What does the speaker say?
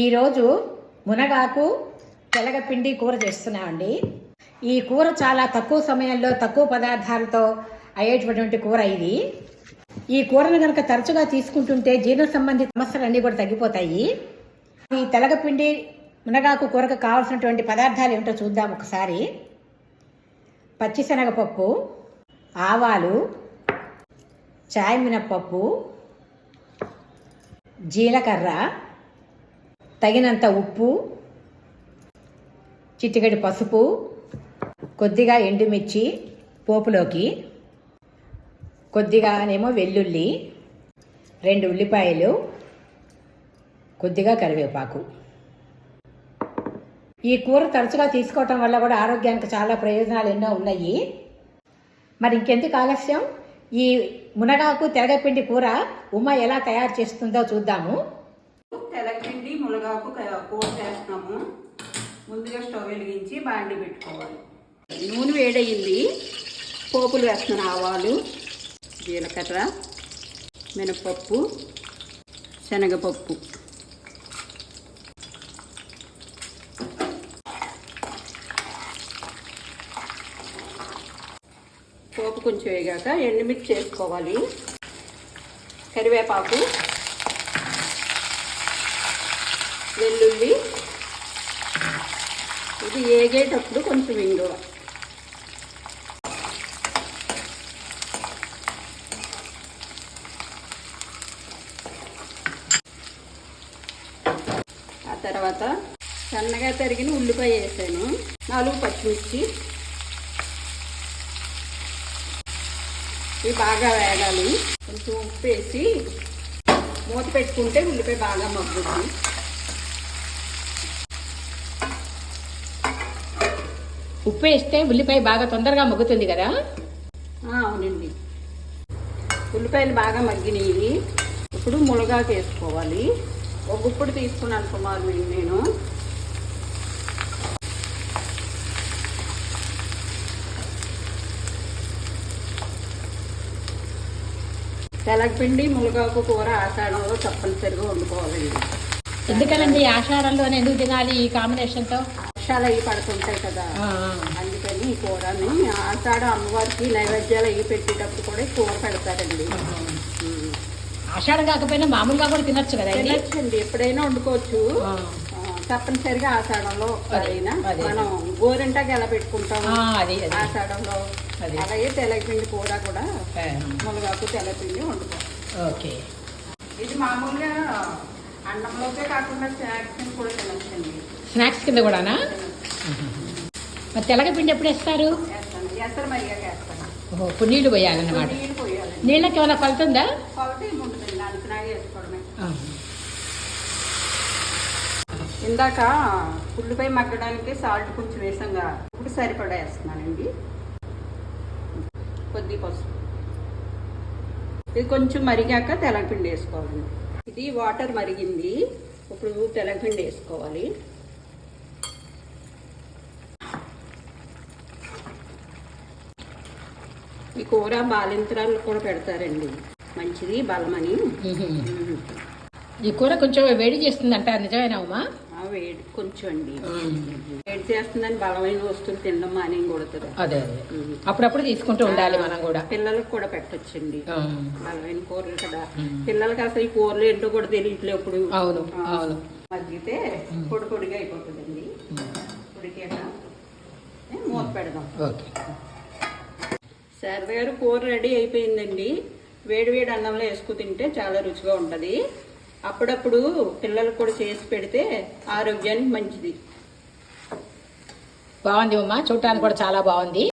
ఈరోజు మునగాకు తెలగపిండి కూర చేస్తున్నామండి. ఈ కూర చాలా తక్కువ సమయంలో తక్కువ పదార్థాలతో అయ్యేటటువంటి కూర ఇది. ఈ కూరను కనుక తరచుగా తీసుకుంటుంటే జీర్ణ సంబంధిత సమస్యలు అన్నీ కూడా తగ్గిపోతాయి. ఈ తెలగపిండి మునగాకు కూరకు కావాల్సినటువంటి పదార్థాలు ఏమిటో చూద్దాం ఒకసారి. పచ్చిశనగపప్పు ఆవాలు చాయ్ మినప్పప్పు జీలకర్ర తగినంత ఉప్పు చిటికెడు పసుపు కొద్దిగా ఎండుమిర్చి పోపులోకి కొద్దిగానేమో వెల్లుల్లి రెండు ఉల్లిపాయలు కొద్దిగా కరివేపాకు. ఈ కూర తరచుగా తీసుకోవటం వల్ల కూడా ఆరోగ్యానికి చాలా ప్రయోజనాలు ఎన్నో ఉన్నాయి. మరి ఇంకెందుకు ఆలస్యం? ఈ మునగాకు తెరగపిండి కూర ఉమ్మ ఎలా తయారు చేస్తుందో చూద్దాము. తెలగపిండి మునగాకు క- కూర చేస్తున్నాము. ముందుగా స్టవ్ వెలిగించి బాండి పెట్టుకోవాలి. నూనె వేడయింది. పోపులు వేస్తున్నాను ఆవాలు జీలకర్ర మినపప్పు శనగపప్పు. పోపు కొంచెం వేగాక ఎండుమిర్చి చేసుకోవాలి కరివేపాకు వెల్లుల్లి. ఇది ఏగేటప్పుడు కొంచెం ఇంగువ. ఆ తర్వాత సన్నగా తరిగిన ఉల్లిపాయ వేసాను. నాలుగు పచ్చిమిర్చి. ఇవి బాగా వేగాలి. కొంచెం ఉప్పు వేసి మూత పెట్టుకుంటే ఉల్లిపాయ బాగా మగ్గుతుంది. ఉప్పు వేస్తే ఉల్లిపాయ బాగా తొందరగా మగ్గుతుంది కదా? అవునండి. ఉల్లిపాయలు బాగా మగ్గినాయి ఇప్పుడు మునగాకు వేసుకోవాలి. ఒక గుప్పుడు తీసుకున్నాను నేను- నేను తెలగపిండి మునగాకు కూర ఆషాఢంలో తప్పనిసరిగా వండుకోవాలండి. ఎందుకనండి? ఆషాఢంలోనే ఎందుకు తినాలి ఈ కాంబినేషన్తో వర్షాలు అవి పడుతుంటాయి కదా. అందుకని ఈ కూరని ఆషాఢ అమ్మవారికి నైవేద్యాలు అవి పెట్టేటప్పుడు కూడా ఈ కూర పెడతారండి. ఆషాఢం కాకపోయినా మామూలుగా కూడా తినొచ్చు కదా ఇది తినచ్చండి ఎప్పుడైనా వండుకోవచ్చు. తప్పనిసరిగా ఆషాఢంలో అయినా. మనం గోరింటాకి ఎలా పెట్టుకుంటాం ఆ, అది అది. ఆషాఢంలో. అలాగే తెల్లపిండి కూర కూడా మునగాకు తెల్లపిండి వండుకోవాలి ఓకే. ఇది మామూలుగా అన్నంలోకే కాకుండా స్నాక్స్ కూడా తినచ్చండి. స్నాక్స్ కింద కూడానా? మరి తెలగపిండి ఎప్పుడు వేస్తారు? ఓహో ఇప్పుడు నీళ్ళు పోయాలన్నమాట. నీళ్ళు పోయాలి నీళ్ళకి ఏమైనా కొలుతుందా. ఇందాక ఉల్లిపాయ మగ్గడానికి సాల్ట్ కొంచెం వేసంగా ఇప్పుడు సరిపడా వేస్తున్నానండి. కొద్ది పసుపు. ఇది కొంచెం మరిగాక తెలగపిండి వేసుకోవాలండి. ఇది వాటర్ మరిగింది. ఇప్పుడు తెలంగాణ వేసుకోవాలి. ఈ కూర బాలింతరాలు కూడా పెడతారండి. మంచిది బలమని. ఈ కూర కొంచెం వేడి చేస్తుందంట నిజమేనా ఉమా? వేడి కొంచెం అండి వేడి చేస్తుందని బలమైన వస్తువులు తినడం మానేయకూడదు అదే అదే. అప్పుడప్పుడు తీసుకుంటూ ఉండాలి మనం కూడా. పిల్లలకు కూడా పెట్టొచ్చండి. బలమైన కూరలు కదా. పిల్లలకి అసలు ఈ కూరలు ఏంటో కూడా తెలియట్లేదు ఇప్పుడు అవును అవును. మగ్గితే పొడి పొడిగా అయిపోతుందండి. పొడికాక ఏ, మూత పెడదాం. ఓకే. గారు కూర రెడీ అయిపోయిందండి. వేడి వేడి అన్నంలో వేసుకు తింటే చాలా రుచిగా ఉంటుంది. అప్పుడప్పుడు పిల్లలకు కూడా చేసి పెడితే ఆరోగ్యానికి మంచిది. బాగుంది ఉమా చూడటానికి కూడా చాలా బాగుంది.